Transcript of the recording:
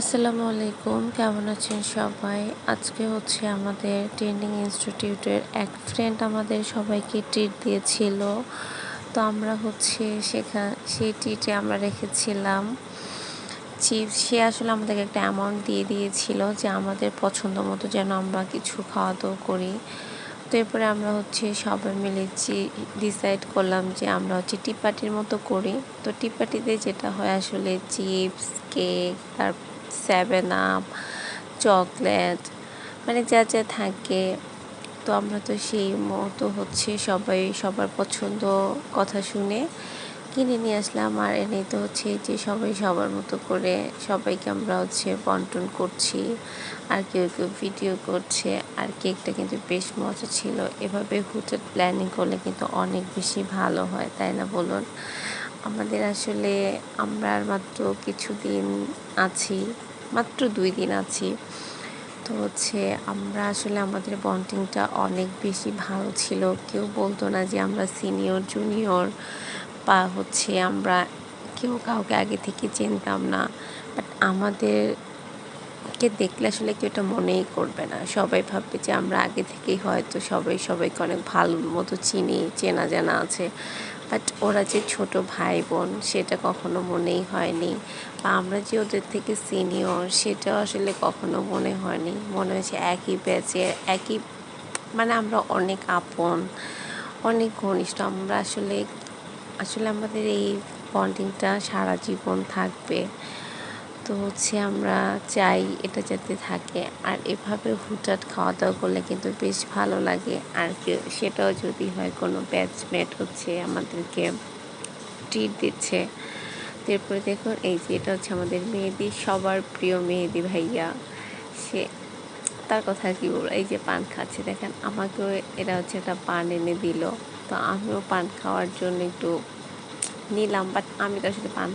আসসালামু আলাইকুম, কেমন আছেন সবাই? আজকে হচ্ছে আমাদের ট্রেনিং ইনস্টিটিউটের এক ফ্রেন্ড আমাদের সবাইকে ট্রিট দিয়েছিল। তো আমরা হচ্ছে সেখানে সেই ট্রিটে আমরা রেখেছিলাম। চিপস সে আসলে আমাদেরকে একটা অ্যামাউন্ট দিয়ে দিয়েছিল যে আমাদের পছন্দ মতো যেন আমরা কিছু খাওয়া দাওয়া করি। তো এরপরে আমরা হচ্ছে সবাই মিলে ডিসাইড করলাম যে আমরা হচ্ছে টি পার্টির মতো করি। তো টি পার্টিতে যেটা হয় আসলে চিপস কেক তার সেভেন আপ চকলেট মানে যা যা থাকে। তো আমরা তো সেই মতো হচ্ছে সবাই সবার পছন্দ কথা শুনে কিনে নিয়ে আসলাম। আর এনে তো হচ্ছে যে সবাই সবার মতো করে সবাইকে আমরা হচ্ছে বন্টন করছি। আর কেউ কেউ ভিডিও করছে। আর কেকটা কিন্তু বেশ মজা ছিল। এভাবে হুটের প্ল্যানিং করলে কিন্তু অনেক বেশি ভালো হয়, তাই না বলুন? আমাদের আসলে আমরা মাত্র কিছুদিন আছি, মাত্র দুই দিন আছি। তো হচ্ছে আমরা আসলে আমাদের বন্ডিংটা অনেক বেশি ভালো ছিল। কেউ বলতো না যে আমরা সিনিয়র জুনিয়র বা হচ্ছে আমরা কেউ কাউকে আগে থেকে চিনতাম না। বাট আমাদেরকে দেখলে আসলে কেউ এটা মনেই করবে না। সবাই ভাববে যে আমরা আগে থেকেই হয়তো সবাই সবাইকে অনেক ভালো মতো চিনি চেনা জানা আছে। বাট ওরা যে ছোট ভাই বোন সেটা কখনো মনেই হয়নি। বা আমরা যে ওদের থেকে সিনিয়র সেটা আসলে কখনো মনে হয়নি। মনে হয়েছে একই ব্যাচে একই মানে আমরা অনেক আপন, অনেক ঘনিষ্ঠ। আমরা আসলে আসলে আমাদের এই বন্ডিংটা সারা জীবন থাকবে। তো হচ্ছে আমরা চাই এটা যাতে থাকে। আর এভাবে হুটহাট খাওয়া দাওয়া করলে কিন্তু বেশ ভালো লাগে। আর সেটাও যদি হয় কোনো ব্যাচমেট হচ্ছে আমাদেরকে ট্রিট দিচ্ছে। এরপরে দেখুন, এই যে এটা হচ্ছে আমাদের মেহেদি, সবার প্রিয় মেহেদি ভাইয়া। সে, তার কথা কি বলব, এই যে পান খাচ্ছে, দেখেন আমাকেও এরা হচ্ছে একটা পান এনে দিল। তো আমিও পান খাওয়ার জন্য একটু নিলাম বাট আমি তো আসলে পান